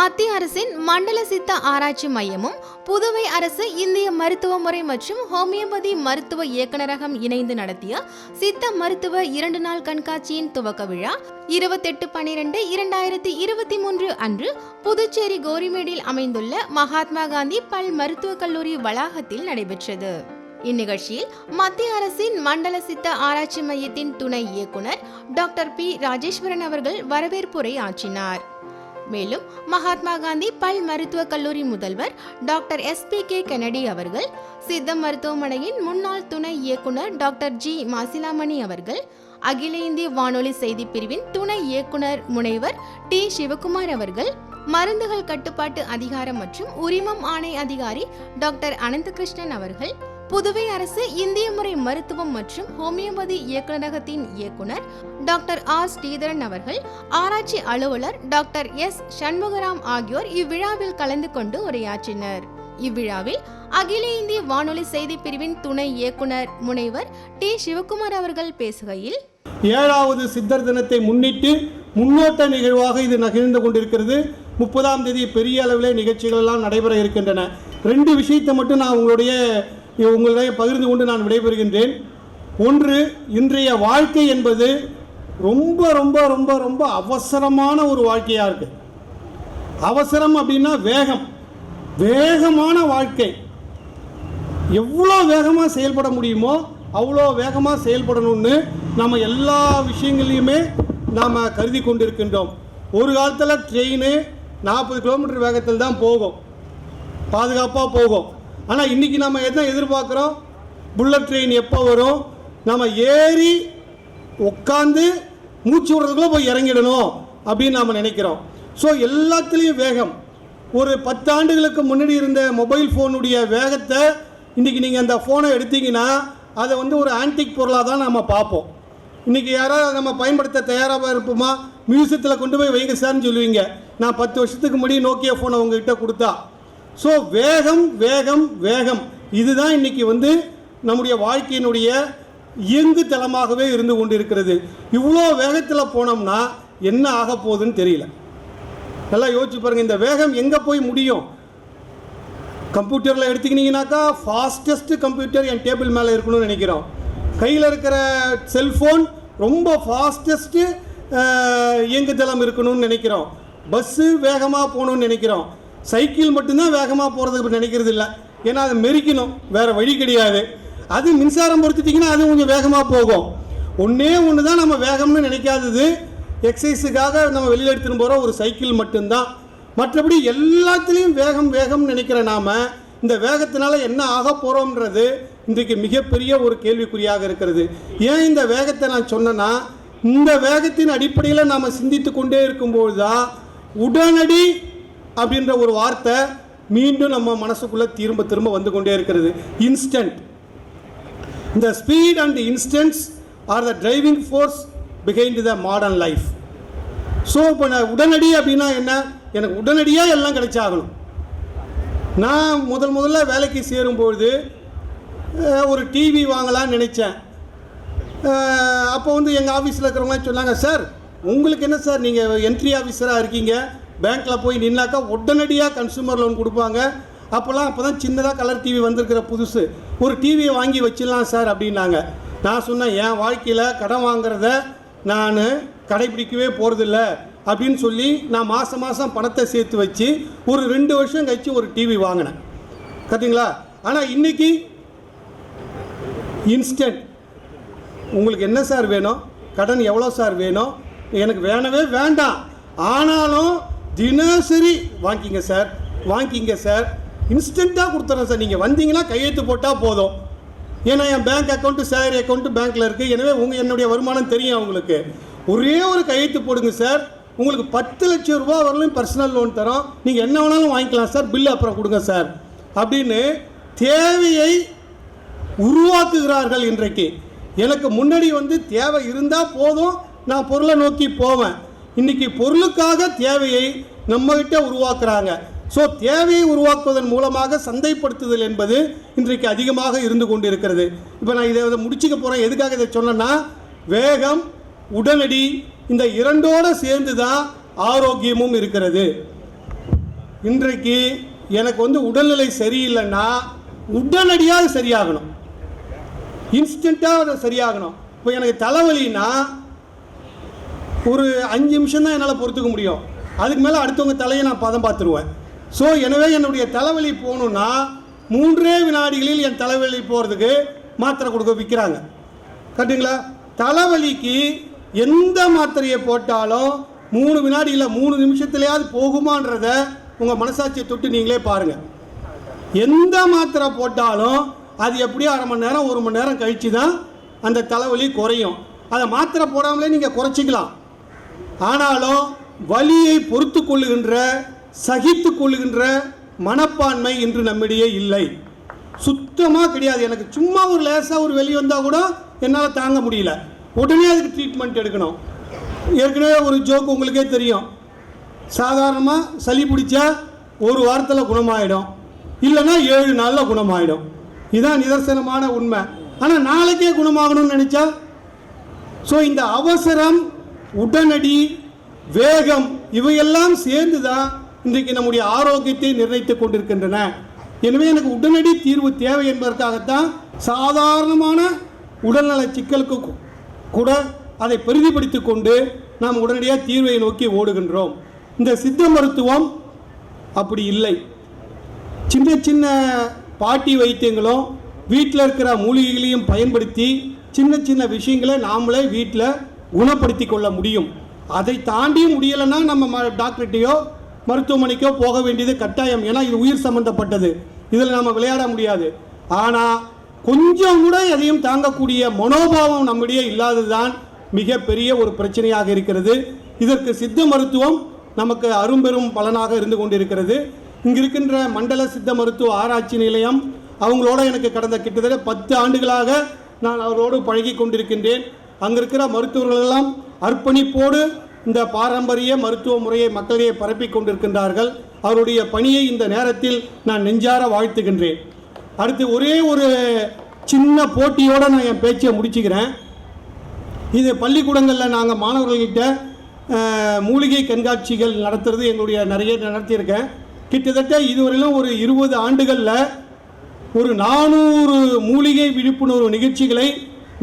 மத்திய அரசின் மண்டல சித்த ஆராய்ச்சி மையமும் புதுவை அரசு இந்திய மருத்துவ முறை மற்றும் ஹோமியோபதி மருத்துவ இயக்குநரகம் இணைந்து நடத்திய சித்த மருத்துவ இரண்டு நாள் கண்காட்சியின் துவக்க விழா இருபத்தெட்டு பனிரெண்டு இரண்டாயிரத்தி இருபத்தி மூன்று அன்று புதுச்சேரி கோரிமேடில் அமைந்துள்ள மகாத்மா காந்தி பல் மருத்துவக் கல்லூரி வளாகத்தில் நடைபெற்றது. இந்நிகழ்ச்சியில் மத்திய அரசின் மண்டல சித்த ஆராய்ச்சி மையத்தின் துணை இயக்குனர் டாக்டர் பி. ராஜேஸ்வரன் அவர்கள் வரவேற்புரை ஆற்றினார். மேலும் மகாத்மா காந்தி பல் மருத்துவக் கல்லூரி முதல்வர் doctor S P K Kennedy அவர்கள் சித்த மருத்துவமனையின் முன்னாள் துணை இயக்குனர் டாக்டர் ஜி மாசிலாமணி அவர்கள் அகில இந்திய வானொலி செய்திப் பிரிவின் துணை இயக்குனர் முனைவர் டி சிவகுமார் அவர்கள் மருந்துகள் கட்டுப்பாட்டு அதிகாரம் மற்றும் உரிமம் ஆணை அதிகாரி டாக்டர் அனந்தகிருஷ்ணன் அவர்கள் புதுவை அரசு இந்திய முறை மருத்துவம் மற்றும் ஹோமியோபதி இயக்குநரகத்தின் இயக்குனர் டாக்டர் ஆர். ஸ்ரீதரன் அவர்கள் ஆராய்ச்சி அலுவலர் டாக்டர் எஸ். சண்முகராம் ஆகியோர் இவ்விழாவில் கலந்து கொண்டு உரையாற்றினர். இவ்விழாவில் அகில இந்திய வானொலி செய்திப் பிரிவின் துணை இயக்குனர் முனைவர் டி. சிவகுமார் அவர்கள் பேசுகையில் ஏழாவது சித்தர் தினத்தை முன்னிட்டு முன்னோட்ட நிகழ்வாக இது நகர்ந்து கொண்டிருக்கிறது. முப்பதாம் தேதி பெரிய அளவிலே நிகழ்ச்சிகள் எல்லாம் நடைபெற இருக்கின்றன. ரெண்டு விஷயத்தை மட்டும் நான் உங்களுடைய உங்களுடைய பகிர்ந்து கொண்டு நான் விடைபெறுகின்றேன். ஒன்று இன்றைய வாழ்க்கை என்பது ரொம்ப ரொம்ப ரொம்ப ரொம்ப அவசரமான ஒரு வாழ்க்கையாக இருக்குது அவசரம் அப்படின்னா வேகம். வேகமான வாழ்க்கை. எவ்வளோ வேகமாக செயல்பட முடியுமோ அவ்வளோ வேகமாக செயல்படணும்னு நம்ம எல்லா விஷயங்களையுமே நாம் கருதி கொண்டிருக்கின்றோம். ஒரு காலத்தில் ட்ரெயின் நாற்பது கிலோமீட்டர் வேகத்தில் தான் போகும். பாதுகாப்பாக போகும். ஆனால் இன்றைக்கி நம்ம எதை எதிர்பார்க்குறோம்? புல்லட் ட்ரெயின் எப்போ வரும்? நம்ம ஏறி உட்காந்து மூச்சு விடுறதுக்குள்ளே போய் இறங்கிடணும் அப்படின்னு நாம் நினைக்கிறோம். ஸோ எல்லாத்துலேயும் வேகம். ஒரு பத்தாண்டுகளுக்கு முன்னாடி இருந்த மொபைல் ஃபோனுடைய வேகத்தை இன்றைக்கி நீங்கள் அந்த ஃபோனை எடுத்தீங்கன்னா அதை வந்து ஒரு ஆன்டிக் பொருளாக தான் நம்ம பார்ப்போம். இன்றைக்கி யாராவது நம்ம பயன்படுத்த தயாராக இருப்போமா? மியூசியத்தில் கொண்டு போய் வைங்க சார்னு சொல்லுவீங்க. நான் பத்து வருஷத்துக்கு முன்னாடி நோக்கியா ஃபோனை உங்ககிட்ட கொடுத்தா. ஸோ வேகம் வேகம் வேகம். இதுதான் இன்றைக்கி வந்து நம்முடைய வாழ்க்கையினுடைய இயங்கு தளமாகவே இருந்து கொண்டிருக்கிறது. இவ்வளோ வேகத்தில் போனோம்னா என்ன ஆக போகுதுன்னு தெரியல. நல்லா யோசிச்சு பாருங்கள் இந்த வேகம் எங்கே போய் முடியும்? கம்ப்யூட்டரில் எடுத்துக்கினீங்கனாக்கா ஃபாஸ்டஸ்ட் கம்ப்யூட்டர் என் டேபிள் மேலே இருக்கணும்னு நினைக்கிறோம். கையில் இருக்கிற செல்ஃபோன் ரொம்ப ஃபாஸ்டஸ்ட்டு இயங்குதளம் இருக்கணும்னு நினைக்கிறோம். பஸ்ஸு வேகமாக போகணும்னு நினைக்கிறோம். சைக்கிள் மட்டும்தான் வேகமாக போகிறதுக்கு நினைக்கிறது இல்லை. ஏன்னா அதை மெரிக்கணும். வேறு வழி கிடையாது. அது மின்சாரம் பொறுத்துட்டிங்கன்னா அது கொஞ்சம் வேகமாக போகும். ஒன்றே ஒன்று தான் நம்ம வேகம்னு நினைக்காதது. எக்ஸசைஸுக்காக நம்ம வெளியில் எடுத்துன்னு போகிற ஒரு சைக்கிள் மட்டும்தான். மற்றபடி எல்லாத்துலேயும் வேகம் வேகம்னு நினைக்கிற நாம் இந்த வேகத்தினால என்ன ஆக போகிறோம்ன்றது இன்றைக்கு மிகப்பெரிய ஒரு கேள்விக்குறியாக இருக்கிறது. ஏன் இந்த வேகத்தை நான் சொன்னேன்னா இந்த வேகத்தின் அடிப்படையில் நாம் சிந்தித்து கொண்டே இருக்கும்போது தான் உடனடி அப்படின்ற ஒரு வார்த்தை மீண்டும் நம்ம மனசுக்குள்ளே திரும்ப திரும்ப வந்து கொண்டே இருக்கிறது. இன்ஸ்டன்ட் இந்த speed and instants are the driving force behind the modern life so இப்போ நான் உடனடி அப்படின்னா என்ன? எனக்கு உடனடியாக எல்லாம் கிடைச்சாகணும். நான் முதல் முதல்ல வேலைக்கு சேரும்பொழுது ஒரு டிவி வாங்கலாம்னு நினச்சேன். அப்போ வந்து எங்கள் ஆஃபீஸில் இருக்கிறவங்களாம் சொன்னாங்க சார் உங்களுக்கு என்ன சார்? நீங்கள் என்ட்ரி ஆஃபீஸராக இருக்கீங்க. பேங்க்கில் போய் நின்னாக்கா உடனடியாக கன்சூமர் லோன் கொடுப்பாங்க. அப்போல்லாம் அப்போ தான் சின்னதாக கலர் டிவி வந்திருக்கிற புதுசு. ஒரு டிவியை வாங்கி வச்சிடலாம் சார் அப்படின்னாங்க. நான் சொன்னேன் என் வாழ்க்கையில் கடன் வாங்குறத நான் கடைபிடிக்கவே போகிறதில்ல அப்படின்னு சொல்லி நான் மாதம் மாதம் பணத்தை சேர்த்து வச்சு ஒரு ரெண்டு வருஷம் கழித்து ஒரு டிவி வாங்கினேன். கரெக்டுங்களா ஆனால் இன்றைக்கி இன்ஸ்டன்ட் உங்களுக்கு என்ன சார் வேணும்? கடன் எவ்வளோ சார் வேணும்? எனக்கு வேணவே வேண்டாம். ஆனாலும் தினசரி வாங்கிங்க சார் வாங்கிங்க சார். இன்ஸ்டண்ட்டாக கொடுத்துறேன் சார். நீங்கள் வந்தீங்கன்னா கையெழுத்து போட்டால் போதும். ஏன்னா என் பேங்க் அக்கௌண்ட்டு சேலரி அக்கௌண்ட்டு பேங்க்கில் இருக்குது எனவே உங்கள் என்னுடைய வருமானம் தெரியும் அவங்களுக்கு. ஒரே ஒரு கையெழுத்து போடுங்க சார். உங்களுக்கு பத்து லட்சம் ரூபா வரலையும் பர்சனல் லோன் தரோம். நீங்கள் என்ன வேணாலும் வாங்கிக்கலாம் சார். பில்லு அப்புறம் கொடுங்க சார். அப்படின்னு தேவையை உருவாக்குகிறார்கள் இன்றைக்கு. எனக்கு முன்னாடி வந்து தேவை இருந்தால் போதும். நான் பொருளை நோக்கி போவேன். இன்னைக்கு பொருளுக்காக தேவையை நம்மகிட்ட உருவாக்குறாங்க. ஸோ தேவையை உருவாக்குவதன் மூலமாக சந்தைப்படுத்துதல் என்பது இன்றைக்கு அதிகமாக இருந்து கொண்டு இருக்கிறது இப்போ நான் இதை முடிச்சுக்க போகிறேன் எதுக்காக இதை சொன்னேன்னா வேகம் உடனடி இந்த இரண்டோடு சேர்ந்து தான் ஆரோக்கியமும் இருக்கிறது. இன்றைக்கு எனக்கு வந்து உடல்நிலை சரியில்லைன்னா உடனடியாக சரியாகணும். இன்ஸ்டண்ட்டாக அதை சரியாகணும். இப்போ எனக்கு தலைவலின்னா ஒரு அஞ்சு நிமிஷம் தான் என்னால் பொறுத்துக்க முடியும். அதுக்கு மேலே அடுத்தவங்க தலையை நான் பதம் பார்த்துருவேன். ஸோ எனவே என்னுடைய தலைவலி போகணுன்னா மூன்றே வினாடிகளில் என் தலைவலி போகிறதுக்கு மாத்திரை கொடுக்க விற்கிறாங்க கரெக்டுங்களா தலைவலிக்கு எந்த மாத்திரையை போட்டாலும் மூணு வினாடியில் மூணு நிமிஷத்துலையாவது போகுமான்றத உங்கள் மனசாட்சியை தொட்டு நீங்களே பாருங்கள் எந்த மாத்திரை போட்டாலும் அது எப்படியும் அரை மணி நேரம் ஒரு மணி நேரம் கழித்து தான் அந்த தலைவலி குறையும். அதை மாத்திரை போடாமலே நீங்கள் குறைச்சிக்கலாம். ஆனாலும் வலியை பொறுத்து கொள்ளுகின்ற சகித்து கொள்ளுகின்ற மனப்பான்மை இன்று நம்மிடையே இல்லை. சுத்தமாக கிடையாது. எனக்கு சும்மா ஒரு லேசாக ஒரு வெளி வந்தால் கூட என்னால் தாங்க முடியல. உடனே அதுக்கு ட்ரீட்மெண்ட் எடுக்கணும். ஏற்கனவே ஒரு ஜோக் உங்களுக்கே தெரியும். சாதாரணமாக சளி பிடிச்சா ஒரு வாரத்தில் குணமாயிடும். இல்லைன்னா ஏழு நாளில் குணமாயிடும். இதுதான் நிதர்சனமான உண்மை. ஆனால் நாளைக்கே குணமாகணும்னு நினச்சா? ஸோ இந்த அவசரம் உடனடி வேகம் இவையெல்லாம் சேர்ந்து தான் இன்றைக்கு நம்முடைய ஆரோக்கியத்தை நிர்ணயித்துக் கொண்டிருக்கின்றன. எனவே எனக்கு உடனடி தீர்வு தேவை என்பதற்காகத்தான் சாதாரணமான உடல்நல சிக்கலுக்கு கூட அதை பெரிதிப்படுத்திக் கொண்டு நாம் உடனடியாக தீர்வை நோக்கி ஓடுகின்றோம். இந்த சித்த மருத்துவம் அப்படி இல்லை. சின்ன சின்ன பாட்டி வைத்தியங்களும் வீட்டில் இருக்கிற மூலிகைகளையும் பயன்படுத்தி சின்ன சின்ன விஷயங்களை நாமளே வீட்டில் குணப்படுத்தி கொள்ள முடியும். அதை தாண்டி முடியலைன்னா நம்ம ம- மருத்துவமனைக்கோ போக வேண்டியது கட்டாயம். ஏன்னா இது உயிர் சம்பந்தப்பட்டது. இதில் நம்ம விளையாட முடியாது. ஆனால் கொஞ்சம் கூட எதையும் தாங்கக்கூடிய மனோபாவம் நம்மிடையே இல்லாததுதான் மிகப்பெரிய ஒரு பிரச்சனையாக இருக்கிறது. இதற்கு சித்த மருத்துவம் நமக்கு அரும்பெரும் பலனாக இருந்து கொண்டிருக்கிறது. இங்கு இருக்கின்ற மண்டல சித்த மருத்துவ ஆராய்ச்சி நிலையம் அவங்களோட எனக்கு கடந்த கிட்டத்தட்ட பத்து ஆண்டுகளாக நான் அவரோடு பழகி கொண்டிருக்கின்றேன். அங்கே இருக்கிற மருத்துவர்கள் எல்லாம் அர்ப்பணிப்போடு இந்த பாரம்பரிய மருத்துவ முறையை மக்களிடையே பரப்பி கொண்டிருக்கின்றார்கள். அவருடைய பணியை இந்த நேரத்தில் நான் நெஞ்சார வாழ்த்துகின்றேன். அடுத்து ஒரே ஒரு சின்ன போட்டியோடு நான் என் பேச்சை முடிச்சுக்கிறேன். இது பள்ளிக்கூடங்களில் நாங்கள் மாணவர்கள்கிட்ட மூலிகை கண்காட்சிகள் நடத்துறது எங்களுடைய நிறைய நடத்தியிருக்கேன். கிட்டத்தட்ட இதுவரையிலும் ஒரு இருபது ஆண்டுகளில் ஒரு நானூறு மூலிகை விழிப்புணர்வு நிகழ்ச்சிகளை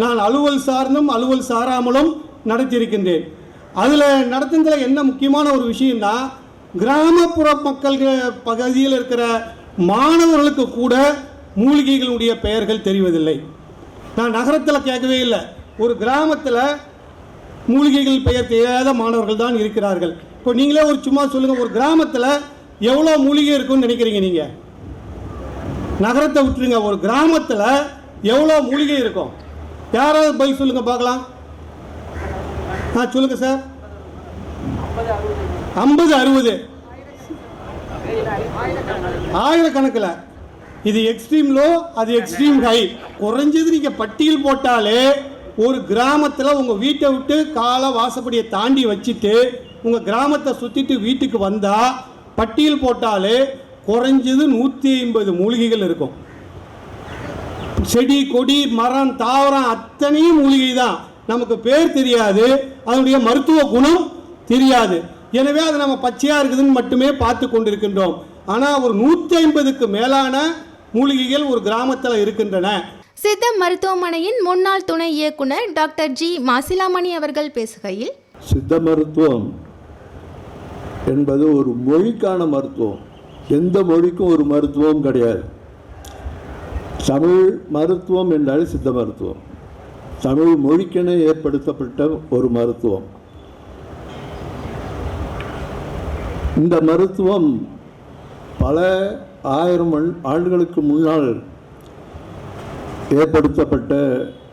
நான் அலுவல் சார்ந்தும் அலுவல் சாராமலும் நடத்தியிருக்கின்றேன். அதில் நடத்துனதில் என்ன முக்கியமான ஒரு விஷயம்னா கிராமப்புற மக்கள் பகுதியில் இருக்கிற மாணவர்களுக்கு கூட மூலிகைகளுடைய பெயர்கள் தெரிவதில்லை. நான் நகரத்தில் கேட்கவே இல்லை. ஒரு கிராமத்தில் மூலிகைகள் பெயர் தெரியாத மாணவர்கள் தான் இருக்கிறார்கள். இப்போ நீங்களே ஒரு சும்மா சொல்லுங்கள் ஒரு கிராமத்தில் எவ்வளோ மூலிகை இருக்குன்னு நினைக்கிறீங்க நீங்கள் நகரத்தை விட்டுருங்க ஒரு கிராமத்தில் எவ்வளோ மூலிகை இருக்கும்? யாராவது பதில் சொல்லுங்க பார்க்கலாம். ஆ சொல்லுங்க சார் ஐம்பது அறுபது. ஆயிரக்கணக்கில். இது எக்ஸ்ட்ரீம் லோ அது எக்ஸ்ட்ரீம் ஹை குறைஞ்சது நீங்கள் பட்டியல் போட்டாலே ஒரு கிராமத்தில் உங்கள் வீட்டை விட்டு காலை வாசப்படியை தாண்டி வச்சுட்டு உங்கள் கிராமத்தை சுற்றிட்டு வீட்டுக்கு வந்தால் பட்டியல் போட்டாலே குறைஞ்சது நூற்றி ஐம்பது மூலிகைகள் இருக்கும். செடி கொடி மரம் தாவரம் அத்தனையும் மூலிகை தான் நமக்கு பேர் தெரியாது. அதனுடைய மருத்துவ குணம் தெரியாது. எனவே அது நம்ம பச்சையாக இருக்குதுன்னு மட்டுமே பார்த்து கொண்டிருக்கின்றோம். ஆனால் ஒரு நூற்றி ஐம்பதுக்கு மேலான மூலிகைகள் ஒரு கிராமத்தில் இருக்கின்றன. சித்த மருத்துவமனையின் முன்னாள் துணை இயக்குனர் டாக்டர் ஜி மாசிலாமணி அவர்கள் பேசுகையில் சித்த மருத்துவம் என்பது ஒரு மொழிக்கான மருத்துவம். எந்த மொழிக்கும் ஒரு மருத்துவம் கிடையாது. தமிழ் மருத்துவம் என்றால் சித்த மருத்துவம். தமிழ் மொழிக்கென ஏற்படுத்தப்பட்ட ஒரு மருத்துவம். இந்த மருத்துவம் பல ஆயிரம் ஆண்டுகளுக்கு முன்னால் ஏற்படுத்தப்பட்ட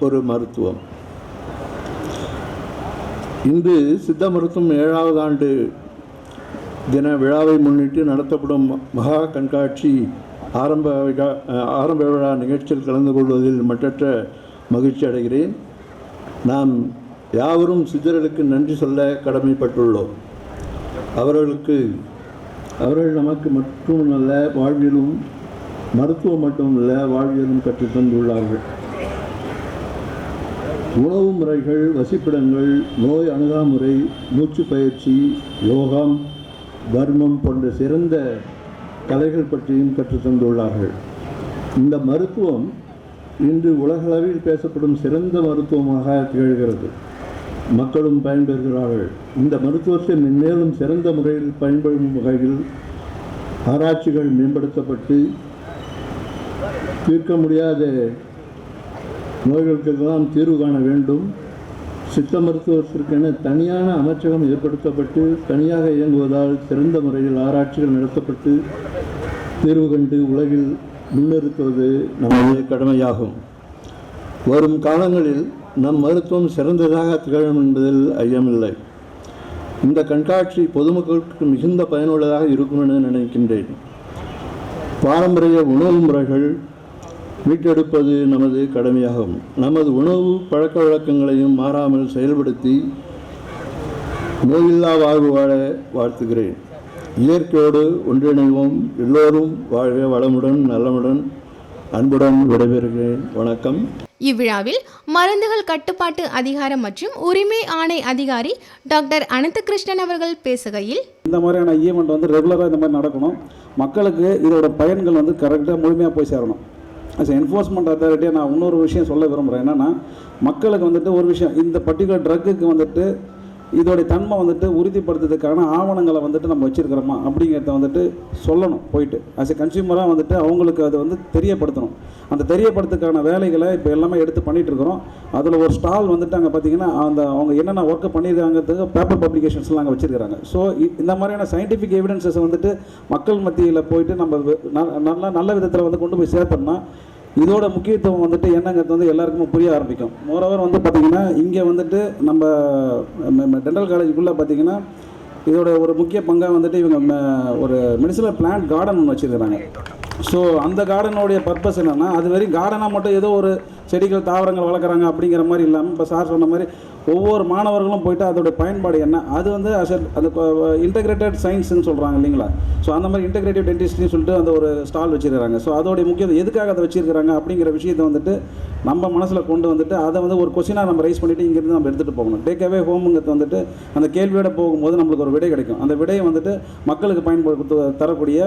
ஒரு மருத்துவம். இன்று சித்த மருத்துவம் ஏழாவது ஆண்டு தின விழாவை முன்னிட்டு நடத்தப்படும் மகா கண்காட்சி ஆரம்ப விழா ஆரம்ப விழா நிகழ்ச்சியில் கலந்து கொள்வதில் மற்றற்ற மகிழ்ச்சி அடைகிறேன். நாம் யாவரும் சித்தர்களுக்கு நன்றி சொல்ல கடமைப்பட்டுள்ளோம். அவர்களுக்கு அவர்கள் நமக்கு மட்டுமல்ல வாழ்விலும் மருத்துவம் மட்டுமல்ல வாழ்வியலும் கற்றுத் தந்துள்ளார்கள். உணவு முறைகள் வசிப்பிடங்கள் நோய் அணுகாமுறை மூச்சு பயிற்சி யோகம் தர்மம் போன்ற சிறந்த கலைகள் பற்றியும் கற்றுத் தந்துள்ளார்கள் இந்த மருத்துவம் இன்று உலகளவில் பேசப்படும் சிறந்த மருத்துவமாக திகழ்கிறது. மக்களும் பயன்பெறுகிறார்கள். இந்த மருத்துவத்தை மென்மேலும் சிறந்த முறையில் பயன்படும் வகையில் ஆராய்ச்சிகள் மேம்படுத்தப்பட்டு தீர்க்க முடியாத நோய்களுக்கெல்லாம் தீர்வு காண வேண்டும். சித்த மருத்துவத்திற்கென தனியான அமைச்சகம் ஏற்படுத்தப்பட்டு தனியாக இயங்குவதால் சிறந்த முறையில் ஆராய்ச்சிகள் நடத்தப்பட்டு தீர்வு கண்டு உலகில் முன்னிறுத்துவது நமது கடமையாகும். வரும் காலங்களில் நம் மருத்துவம் சிறந்ததாக திகழும் என்பதில் ஐயமில்லை. இந்த கண்காட்சி பொதுமக்களுக்கு மிகுந்த பயனுள்ளதாக இருக்கும் என நினைக்கின்றேன். பாரம்பரிய உணவு முறைகள் மீட்டெடுப்பது நமது கடமையாகும். நமது உணவு பழக்க வழக்கங்களையும் மாறாமல் செயல்படுத்தி நோயில்லா வாழ்வு வாழ வாழ்த்துகிறேன். இயற்கையோடு ஒன்றிணைவோம். எல்லோரும் வாழ்க வளமுடன் நலமுடன். அன்புடன் விடைபெறுகிறேன். வணக்கம். இவ்விழாவில் மருந்துகள் கட்டுப்பாட்டு அதிகாரம் மற்றும் உரிமை ஆணை அதிகாரி டாக்டர் அனந்தகிருஷ்ணன் அவர்கள் பேசுகையில் இந்த மாதிரியான ஈவெண்ட் வந்து ரெகுலராக இந்த மாதிரி நடக்கணும். மக்களுக்கு இதோட பயன்கள் வந்து கரெக்டாக முழுமையாக போய் சேரணும். அஸ் என்ஃபோர்ஸ்மெண்ட் அத்தாரிட்டியாக நான் இன்னொரு விஷயம் சொல்ல விரும்புகிறேன் என்னென்னா மக்களுக்கு வந்துட்டு ஒரு விஷயம் இந்த பர்டிகுலர் ட்ரக்குக்கு வந்துட்டு இதோடைய தன்மை வந்துட்டு உறுதிப்படுத்துறதுக்கான ஆவணங்களை வந்துட்டு நம்ம வச்சுருக்கிறோமா? அப்படிங்கிறத வந்துட்டு சொல்லணும் போயிட்டு. ஆஸ் எ கன்சியூமராக வந்துட்டு அவங்களுக்கு அதை வந்து தெரியப்படுத்தணும். அந்த தெரியப்படுத்துக்கான வேலைகளை இப்போ எல்லாமே எடுத்து பண்ணிகிட்ருக்குறோம் இருக்கிறோம் அதில் ஒரு ஸ்டால் வந்துட்டு அங்கே பார்த்தீங்கன்னா அந்த அவங்க என்னென்ன ஒர்க்கை பண்ணியிருக்காங்கிறதுக்கு பேப்பர் பப்ளிகேஷன்ஸ்லாம் அங்கே வச்சிருக்காங்க ஸோ இந்த மாதிரியான சயின்டிஃபிக் எவிடன்சஸ் வந்துட்டு மக்கள் மத்தியில் போயிட்டு நம்ம ந- நல்ல நல்ல விதத்தில் வந்து கொண்டு போய் சேர்த்தோம்னா இதோட முக்கியத்துவம் வந்துட்டு என்னங்கிறது வந்து எல்லாருக்குமே புரிய ஆரம்பிக்கும். மோரோவர் வந்து பார்த்திங்கன்னா இங்கே வந்துட்டு நம்ம டென்டல் காலேஜுக்குள்ளே பார்த்திங்கன்னா இதோட ஒரு முக்கிய பங்காக வந்துட்டு இவங்க ஒரு மெடிசனல் பிளான்ட் கார்டன் ஒன்று வச்சுருக்கிறாங்க. ஸோ அந்த கார்டனுடைய பர்பஸ் என்னென்னா அது வரையும் கார்டனாக மட்டும் ஏதோ ஒரு செடிகள் தாவரங்கள் வளர்க்குறாங்க அப்படிங்கிற மாதிரி இல்லாமல் இப்போ சார் சொன்ன மாதிரி ஒவ்வொரு மாணவர்களும் போயிட்டு அதோடைய பயன்பாடு என்ன? அது வந்து அஸ் அந்த இன்டெகிரேட்டட் இன்டகிரேட்டட் சயின்ஸ்னு சொல்கிறாங்க இல்லைங்களா? ஸோ அந்த மாதிரி இன்டகிரேட்டிவ் டென்டிஸ்ட்னு சொல்லிட்டு அந்த ஒரு ஸ்டால் வச்சிருக்காங்க ஸோ அதோடைய முக்கியம் எதுக்காக அதை வச்சிருக்காங்க அப்படிங்கிற விஷயத்தை வந்துட்டு நம்ம மனசில் கொண்டு வந்துட்டு அதை வந்து ஒரு கொஷினாக நம்ம ரைஸ் பண்ணிவிட்டு இங்கேருந்து நம்ம எடுத்துகிட்டு போகணும். டேக் அவே ஹோமுங்கிறது வந்துட்டு அந்த கேள்வியோட போகும்போது நம்மளுக்கு ஒரு விடை கிடைக்கும். அந்த விடையை வந்துட்டு மக்களுக்கு பயன்படுத்த தரக்கூடிய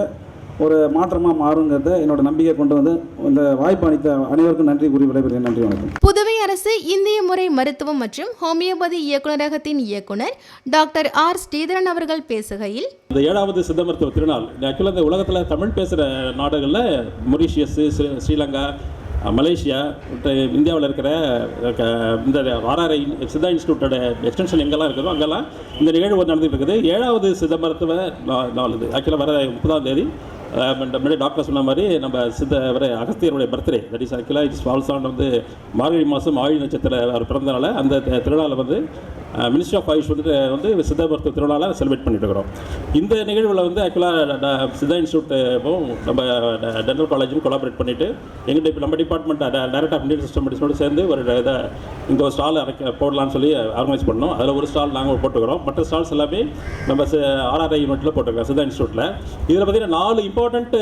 ஒரு மாற்றமாக மாறுங்கிறத என்னோட நம்பிக்கை கொண்டு வந்து இந்த வாய்ப்பு அளித்த அனைவருக்கும் நன்றி கூறி விடைபெறுகிறேன். நன்றி வணக்கம். புதுவை அரசு இந்திய முறை மருத்துவம் மற்றும் ஹோமியோபதி இயக்குநரகத்தின் இயக்குனர் டாக்டர் ஆர். ஸ்ரீதரன் அவர்கள் பேசுகையில் இந்த ஏழாவது சித்த மருத்துவ திருநாள் ஆக்சுவலாக இந்த உலகத்தில் தமிழ் பேசுகிற நாடுகளில் மொரீஷியஸ் ஸ்ரீ ஸ்ரீலங்கா மலேசியா இந்தியாவில் இருக்கிற இந்த ஆர்ஆர்ஐ சித்தா இன்ஸ்டியூட்டோட எக்ஸ்டென்ஷன் எங்கெல்லாம் இருக்குதோ அங்கெல்லாம் இந்த நிகழ்வு நடந்துட்டு இருக்குது. ஏழாவது சித்த மருத்துவ நா- நாள் இது. ஆக்சுவலாக வர முப்பதாம் தேதி முன்னாடி டாக்டர் சொன்ன மாதிரி நம்ம சித்த வரை அகஸ்தியருடைய பர்த்டே தட் இஸ் ஆக்சுவலாக இட்ஸ் ஃபால்ஸ் ஆன் வந்து மார்கழி மாதம் ஆழி நட்சத்திர அவர் பிறந்தனால அந்த திருநாளில் வந்து மினிஸ்ட்ரி ஆஃப் ஆயுஷ் வந்துட்டு வந்து சித்த மருத்துவ திருநாளாக செலிப்ரேட் பண்ணிட்டு இருக்கிறோம் இந்த நிகழ்வில் வந்து ஆக்சுவலாக சித்தா இன்ஸ்டியூட்டும் நம்ம டென்டல் காலேஜும் கொலாபரேட் பண்ணிவிட்டு எங்கள் இப்போ நம்ம department direct of Indian system மெடிசனோடு சேர்ந்து ஒரு இதை இங்கே ஒரு ஸ்டால் அரைக்க போடலாம்னு சொல்லி ஆர்கனைஸ் பண்ணோம். அதில் ஒரு ஸ்டால் நாங்கள் போட்டுக்கிறோம். மற்ற ஸ்டால்ஸ் எல்லாமே நம்ம ஆர்ஆர்ஐ யூனிட்டில் போட்டிருக்கோம் சித்தா இன்ஸ்டியூட்டில் இதில் பார்த்தீங்கன்னா நாலு இம்பார்ட்டண்ட்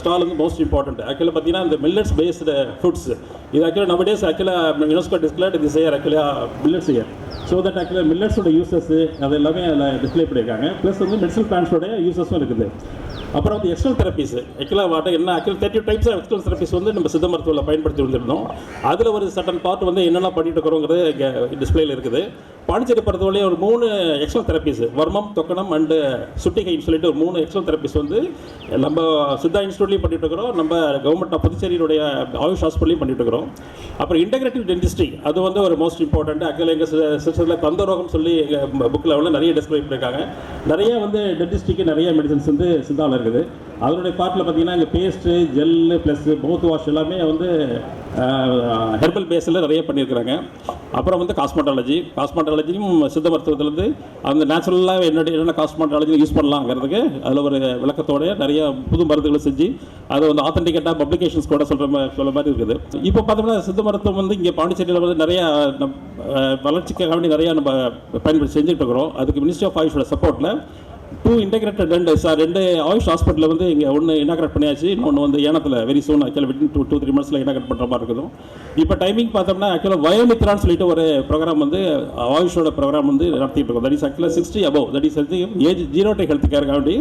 ஸ்டால் வந்து மோஸ்ட் இம்பார்ட்டண்ட் ஆக்சுவலாக பார்த்தீங்கன்னா இந்த மில்லட்ஸ் பேஸ்டு ஃபுட்ஸ் இது ஆக்சுவலாக நம்ம டேஸ் ஆக்சுவலாக யுனெஸ்கோ டிஸ்கிளேட் இது இயர் ஆக்சுவலாக மில்லட்ஸ் இயர் ஸோ தட் ஆக்சுவலாக மில்லட்ஸோட யூசஸ் அது எல்லாமே அதில் டிஸ்ப்ளே பண்ணியிருக்காங்க. ப்ளஸ் வந்து மெடிசல் பிளான்ஸோட யூசஸும் இருக்குது. அப்புறம் வந்து எக்ஸ்டல் தெரப்பிஸ் ஆக்சுவலாக வாட்ட என்ன actual thirty types of external therapies வந்து நம்ம சித்த மருத்துவத்தில் பயன்படுத்தி வந்திருந்தோம். அதில் ஒரு சட்டன் பார்ட் வந்து என்னென்ன பண்ணிட்டு இருக்கிறோங்கிறது இங்கே இருக்குது. பாண்டிச்சேரி பொறுத்தவரையே ஒரு மூணு எக்ஸ்டர்னல் தெரப்பிஸ் வர்மம் தொக்கணம் அண்டு சுட்டிகைன்னு சொல்லிட்டு ஒரு மூணு எக்ஸ்டர்னல் தெரப்பிஸ் வந்து நம்ம சித்தா இன்ஸ்டியூட்லையும் பண்ணிட்டு இருக்கிறோம். நம்ம கவர்மெண்ட் ஆஃப் புதுச்சேரியினுடைய ஆயுஷ் ஹாஸ்பிட்டலையும் பண்ணிட்டு இருக்கிறோம். அப்புறம் இன்டகிரேட்டிவ் டென்டிஸ்ட்ரி அது வந்து ஒரு மோஸ்ட் இம்பார்ட்டண்ட் ஆக்சுவலாக எங்கள் சிஸ்டத்தில் தந்த ரோகம் சொல்லி எங்கள் புக்கில் வந்து நிறைய டிஸ்கிரைப் பண்ணியிருக்காங்க நிறைய வந்து டென்டிஸ்ட்ரிக்கு நிறைய மெடிசன்ஸ் வந்து சித்தாவில் இருக்குது. அதனுடைய பார்ட்டில் பார்த்தீங்கன்னா இங்கே paste gel plus mouth wash எல்லாமே வந்து ஹெர்பல் பேஸில் நிறைய பண்ணியிருக்கிறாங்க. அப்புறம் வந்து காஸ்மெட்டாலஜி காஸ்மெட்டாலஜியும் சித்த மருத்துவத்திலேருந்து அந்த நேச்சுரலாக என்ன என்னென்ன காஸ்மெட்டாலஜி யூஸ் பண்ணலாங்கிறதுக்கு அதில் ஒரு விளக்கத்தோடய நிறைய புது மருந்துகளை செஞ்சு அதை வந்து ஆத்தென்டிகேட்டாக பப்ளிகேஷன்ஸ் கூட சொல்கிற மாதிரி சொல்கிற மாதிரி இருக்குது. இப்போ பார்த்தோம்னா சித்த மருத்துவம் வந்து இங்கே பாண்டிச்சேரியில் வந்து நிறையா நம்- வளர்ச்சிக்காக வேண்டி நிறையா நம்ம பயன்படுத்தி செஞ்சுட்டு இருக்கிறோம். அதுக்கு மினிஸ்ட்ரி ஆஃப் ஆயுஷோட சப்போர்ட்டில் டூ இன்டெகிரேட்டட் ரெண்டு சார் ரெண்டு ஆயுஷ் ஹாஸ்பிட்டலில் வந்து இங்கே ஒன்று இனாகிரேட் பண்ணியாச்சு. இன்னொன்று வந்து ஏனத்தில் வெரி சூன் ஆக்சுவலாக வித்தின் டூ டூ த்ரீ மந்த்ஸில் இனாகிரேட் பண்ணுற மாதிரி இருக்கும் இப்போ டைமிங் பார்த்தோம்னா ஆக்சுவலாக வயோமித்ரான்னு சொல்லிட்டு ஒரு ப்ரோக்ராம் வந்து ஆயுஷோட ப்ரோக்ராம் வந்து நடத்திட்டு இருக்கோம். தட் இஸ் ஆக்சுவலாக sixty above that is age zero tech health கேருக்காண்டி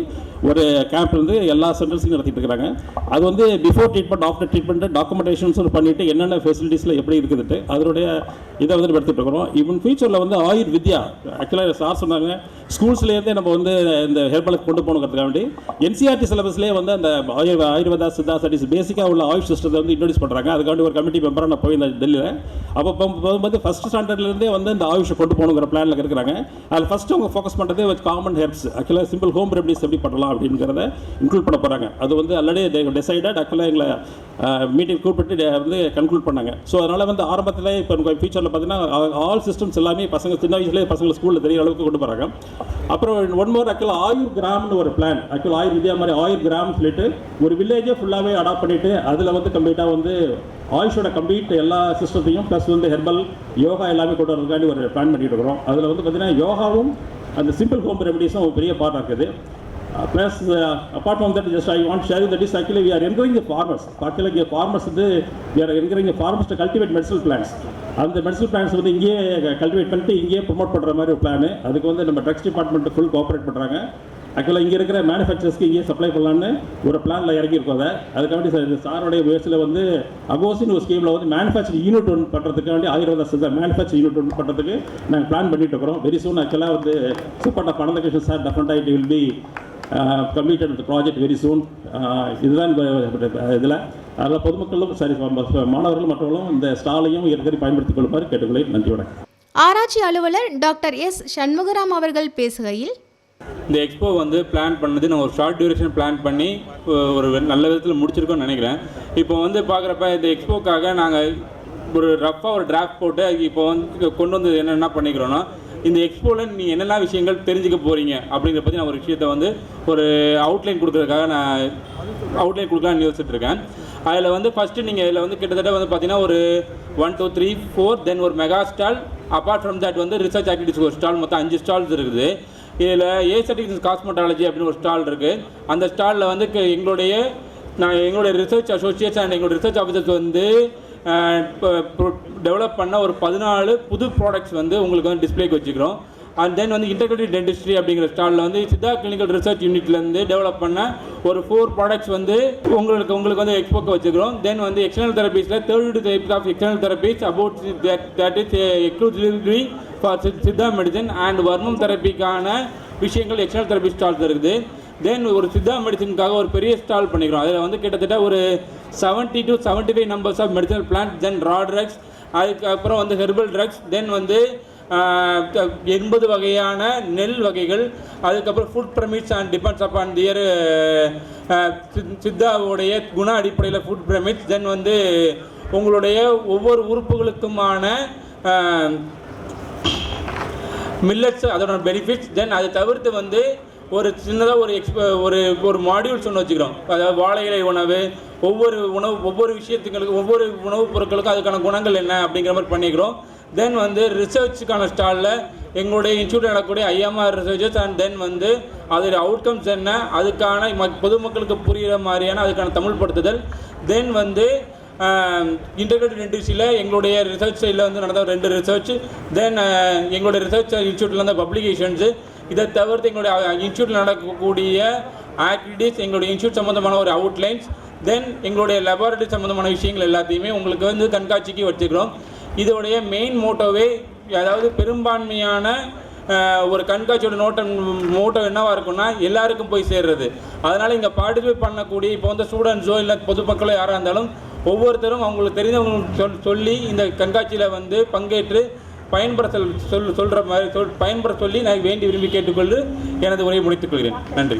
ஒரு கேம்ப் வந்து எல்லா சென்டர்ஸையும் நடத்திட்டு இருக்கிறாங்க அது வந்து பிஃபோர் ட்ரீட்மெண்ட் ஆஃப்டர் ட்ரீட்மெண்ட் டாக்குமெண்டேஷன்ஸ் பண்ணிட்டு என்னென்ன ஃபெசிலிட்டிஸில் எப்படி இருக்குதுட்டு அதனுடைய இதை வந்து எடுத்துகிட்டு இருக்கிறோம். இவன் ஃபியூச்சரில் வந்து ஆயுர் வித்யா ஆக்சுவலாக சார் சொன்னாங்க ஸ்கூல்ஸ்லேருந்தே நம்ம வந்து இந்த ஹெர்பலுக்கு கொண்டு போகணுங்கிறதுக்காக வேண்டி என்சிஆர்டி சிலபஸ்லேயே வந்து அந்த ஆயுர்வேதா சித்தா ஸ்டடிஸ் பேசிக்காக உள்ள ஆயுஷ் சிஸ்டத்தை வந்து இன்ட்ரடியூஸ் பண்ணுறாங்க அதுக்காண்டி ஒரு கமிட்டி மெம்பராக நான் போயிருந்தேன் டெல்லியில். அப்போ போகும்போது ஃபஸ்ட் ஸ்டாண்டர்ட்லேருந்தே வந்து இந்த ஆயுஷை கொண்டு போகணுங்கிற பிளானில் இருக்கிறாங்க. அதில் ஃபஸ்ட்டு அவங்க ஃபோக்கஸ் பண்ணுறதே வச்சு காமன் ஹெர்ப்ஸ் ஆக்சுவலாக சிம்பிள் ஹோம் ரெமடிஸ் எப்படி பண்ணலாம் அப்படிங்கிறத இன்க்ளூட் பண்ண போகிறாங்க அது வந்து ஆல்ரெடி டிசைடட் ஆக்சுவலாக எங்களை மீட்டிங் கூப்பிட்டு வந்து கன்க்ளூட் பண்ணாங்க. ஸோ அதனால் வந்து ஆரம்பத்தில் இப்போ ஃபியூச்சரில் பார்த்தீங்கன்னா ஆல் சிஸ்டம்ஸ் எல்லாமே பசங்க சின்ன வயசுலேயே பசங்களை ஸ்கூலில் தெரிய அளவுக்கு கொண்டு போகிறாங்க அப்புறம் ஒன் மோர் ஆக்சுவலாக ஆயுர் கிராம்னு ஒரு பிளான் ஆக்சுவலாக ஆயுர் இதே மாதிரி ஆயுர் கிராம் சொல்லிட்டு ஒரு வில்லேஜே ஃபுல்லாகவே அடாப்ட் பண்ணிட்டு அதில் வந்து கம்ப்ளீட்டாக வந்து ஆயுஷோட கம்ப்ளீட் எல்லா சிஸ்டத்தையும் ப்ளஸ் வந்து ஹெர்பல் யோகா எல்லாமே கொண்டு வரதுக்காண்டி ஒரு பிளான் பண்ணிட்டு இருக்கிறோம். அதில் வந்து பார்த்தீங்கன்னா யோகாவும் அந்த சிம்பிள் ஹோம் ரெமடிஸும் ஒரு பெரிய பார்ட்டாக இருக்குது plus apart from that just I want sharing that is actually we are encourage farmers ஆக்சுவலாக இங்கே ஃபார்மர்ஸ் வந்து we are encourage farmers to cultivate medicinal plants அந்த மெடிசல் பிளான்ஸ் வந்து இங்கேயே uh, கல்டிவேட் பண்ணிட்டு இங்கேயே ப்ரொமோட் பண்ணுற மாதிரி ஒரு பிளான் அதுக்கு வந்து நம்ம ட்ரக்ஸ் டிபார்ட்மெண்ட் ஃபுல் கோஆப்ரேட் பண்ணுறாங்க ஆக்சுவலாக இங்கே இருக்கிற மேனுஃபேக்சர்ஸ்க்கு இங்கேயே சப்ளை பண்ணலான்னு ஒரு பிளானில் இறங்கியிருக்கோம் அதை. அதுக்காண்டி சார் சாருடைய முயற்சியில் வந்து அகோசின்னு ஒரு ஸ்கீமில் வந்து மேனுஃபேக்சர் யூனிட் ஒன்று பண்ணுறதுக்காண்டி Ayurveda Siddha manufacture unit one பண்ணுறதுக்கு நாங்கள் பிளான் பண்ணிட்டு இருக்கிறோம். வெரி சூன் ஆக்சுவலாக வந்து சப்போர்ட் ஆஃப் அனந்தகிருஷ்ணன் சார் டெஃபனட்டாக இட் வில் பி கம்ப்ளீட்டட் இந்த ப்ராஜெக்ட் வெரி சூன் இதுதான் இதில். அதில் பொதுமக்களும் சரி மாணவர்களும் மற்றவர்களும் இந்த ஸ்டாலையும் ஏற்கனவே பயன்படுத்திக் கொள்ளுமாறு கேட்டுக்கொள்ள நன்றியோட ஆராய்ச்சி அலுவலர் டாக்டர் எஸ் சண்முகராம் அவர்கள் பேசுகையில் இந்த எக்ஸ்போ வந்து பிளான் பண்ணது நான் ஒரு ஷார்ட் டியூரேஷன் பிளான் பண்ணி ஒரு நல்ல விதத்தில் முடிச்சிருக்கோம்னு நினைக்கிறேன். இப்போ வந்து பார்க்குறப்ப இந்த எக்ஸ்போக்காக நாங்கள் ஒரு ரஃப்பாக ஒரு டிராஃப்ட் போட்டு இப்போ வந்து கொண்டு வந்து என்னென்ன பண்ணிக்கிறோன்னா இந்த எக்ஸ்போவில் நீ என்னென்ன விஷயங்கள் தெரிஞ்சுக்க போகிறீங்க அப்படிங்கிற பற்றி நான் ஒரு விஷயத்தை வந்து ஒரு அவுட்லைன் கொடுக்குறதுக்காக நான் அவுட்லைன் கொடுக்கலாம்னு யோசிச்சுட்டு இருக்கேன். அதில் வந்து ஃபஸ்ட்டு நீங்கள் இதில் வந்து கிட்டத்தட்ட வந்து பார்த்தீங்கன்னா ஒரு one two three four then ஒரு mega stall apart from that வந்து ரிசர்ச் ஆக்டிவிட்டிஸ் ஒரு ஸ்டால் மொத்தம் அஞ்சு ஸ்டால்ஸ் இருக்குது. இதில் ஏசட்டிக்ஸ் காஸ்மெட்டாலஜி அப்படின்னு ஒரு ஸ்டால் இருக்குது அந்த ஸ்டாலில் வந்து க- எங்களுடைய நான் எங்களுடைய ரிசர்ச் அசோசியேட்ஸ் அண்ட் எங்களுடைய ரிசர்ச் ஆஃபீஸர்ஸ் வந்து டெவலப் பண்ண ஒரு பதினாலு புது ப்ராடக்ட்ஸ் வந்து உங்களுக்கு வந்து டிஸ்பிளேக்கு வச்சுக்கிறோம். அண்ட் தென் வந்து இன்டெகிரேட்டட் டென்டிஸ்ட்ரி அப்படிங்கிற ஸ்டாலில் வந்து சித்தா கிளினிக்கல் ரிசர்ச் யூனிட்லேருந்து டெவலப் பண்ண ஒரு ஃபோர் ப்ராடக்ட்ஸ் வந்து உங்களுக்கு உங்களுக்கு வந்து எக்ஸ்போக்கு வச்சுக்கிறோம். தென் வந்து external தெரப்பீஸில் thirty types of external therapies about that is exclusively for Siddha medicine and varmam தெரப்பிக்கான விஷயங்கள் எக்ஸ்டர்னல் தெரப்பி ஸ்டால்ஸ் இருக்குது. தென் ஒரு சித்தா மெடிசனுக்காக ஒரு பெரிய ஸ்டால் பண்ணிக்கிறோம். அதில் வந்து கிட்டத்தட்ட ஒரு seventy to seventy five numbers of medicinal plant then raw drugs அதுக்கப்புறம் வந்து ஹெர்பல் ட்ரக்ஸ் தென் வந்து எண்பது வகையான நெல் வகைகள் அதுக்கப்புறம் food pyramids and depends upon their சித்தாவுடைய குண அடிப்படையில் ஃபுட் பிரமிட்ஸ் தென் வந்து உங்களுடைய ஒவ்வொரு உறுப்புகளுக்குமான மில்லட்ஸ் அதோட பெனிஃபிட்ஸ் தென் அதை தவிர்த்து வந்து ஒரு சின்னதாக ஒரு எக்ஸ்ப ஒரு ஒரு மாடியூல்ஸ் ஒன்று வச்சுக்கிறோம். அதாவது வாழை இலை உணவு ஒவ்வொரு உணவு ஒவ்வொரு விஷயத்துங்களுக்கு ஒவ்வொரு உணவுப் பொருட்களுக்கும் அதுக்கான குணங்கள் என்ன அப்படிங்கிற மாதிரி பண்ணிக்கிறோம். தென் வந்து ரிசர்ச்சுக்கான ஸ்டாலில் எங்களுடைய இன்ஸ்டியூட் நடக்கக்கூடிய ஐஎம்ஆர் ரிசர்ச்சஸ் அண்ட் தென் வந்து அதில் அவுட்கம்ஸ் என்ன அதுக்கான மக் பொதுமக்களுக்கு புரிகிற மாதிரியான அதுக்கான தமிழ்படுத்துதல் தென் வந்து இன்டெகிரேட்டட் இண்டஸ்ட்ரியில் எங்களுடைய ரிசர்ச் சைடில் வந்து நடந்த ரெண்டு ரிசர்ச் தென் எங்களுடைய ரிசர்ச் இன்ஸ்டியூட்டில் இருந்த பப்ளிகேஷன்ஸு இதை தவிர்த்து எங்களுடைய இன்ஸ்டியூட்டில் நடக்கக்கூடிய ஆக்டிவிட்டீஸ் எங்களுடைய இன்ஸ்டியூட் சம்மந்தமான ஒரு அவுட்லைன்ஸ் தென் எங்களுடைய லெபார்ட்டரி சம்மந்தமான விஷயங்கள் எல்லாத்தையுமே உங்களுக்கு வந்து கண்காட்சிக்கு வச்சுக்கிறோம். இதோடைய மெயின் மோட்டோவே அதாவது பெரும்பான்மையான ஒரு கண்காட்சியோட நோட்டம் மோட்டோ என்னவாக இருக்கும்னா எல்லாருக்கும் போய் சேர்றது. அதனால் இங்கே பார்ட்டிசிபேட் பண்ணக்கூடிய இப்போ வந்து ஸ்டூடெண்ட்ஸோ இல்லை பொதுமக்களோ யாராக இருந்தாலும் ஒவ்வொருத்தரும் அவங்களுக்கு தெரிஞ்சவங்களுக்கு சொல் சொல்லி இந்த கண்காட்சியில் வந்து பங்கேற்று பயன்படுத்த சொல் சொல் சொல்கிற மாதிரி சொல் பயன்பட சொல்லி நான் வேண்டி விரும்பி கேட்டுக்கொண்டு எனது உரையை முடித்துக் கொள்கிறேன். நன்றி.